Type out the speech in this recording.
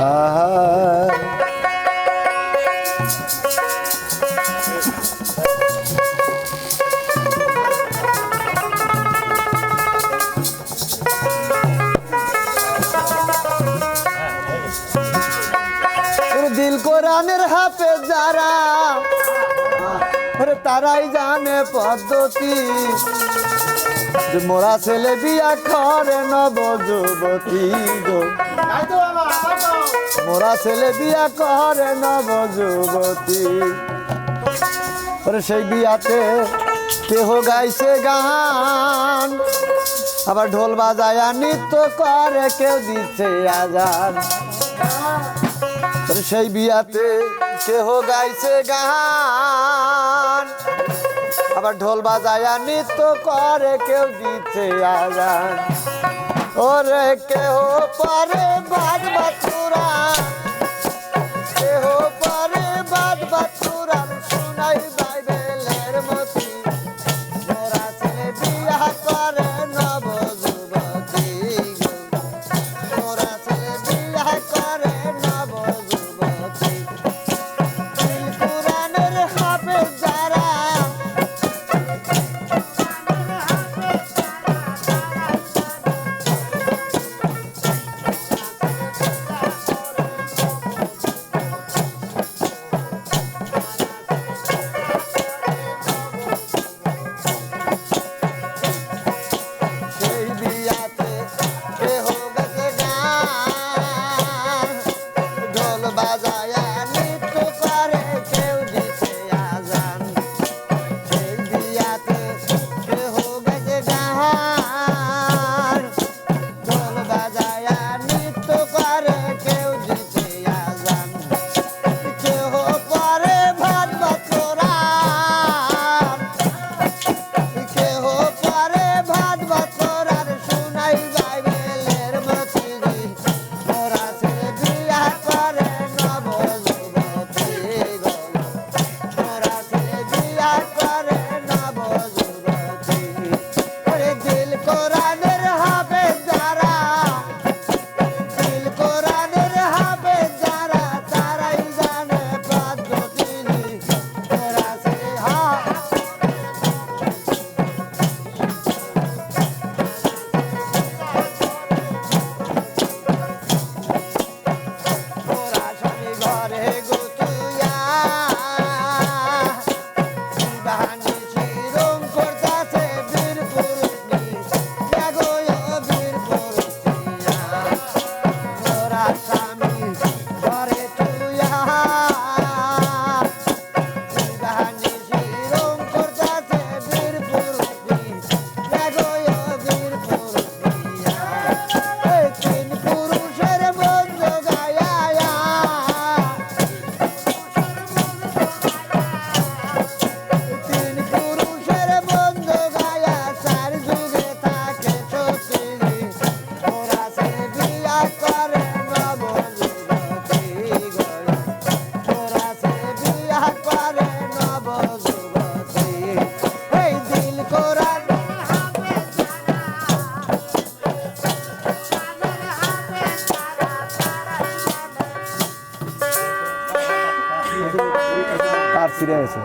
হায় ওরে দিল কোরআনের হাফে যারা ওরে তারাই জানে পদ্ধতি যে মোরা ছেলে বিয়া করে নব যুবতী গো মোরা ছেলে বিয়া করে নব যুবতী সেই বিয়াতে কেহ গাইছে গান আবার ঢোল বাজায়া নৃত্য করে কেউ দিচ্ছে আজান। সেই বিয়াতে কেহ গাইছে গান আবার ঢোল বাজায় নৃত্য করে কেউ দিতে আজান। ওরে কেহ পারে বাজবা বাছুরা কেহ casa, yeah. চুরি হয়েছে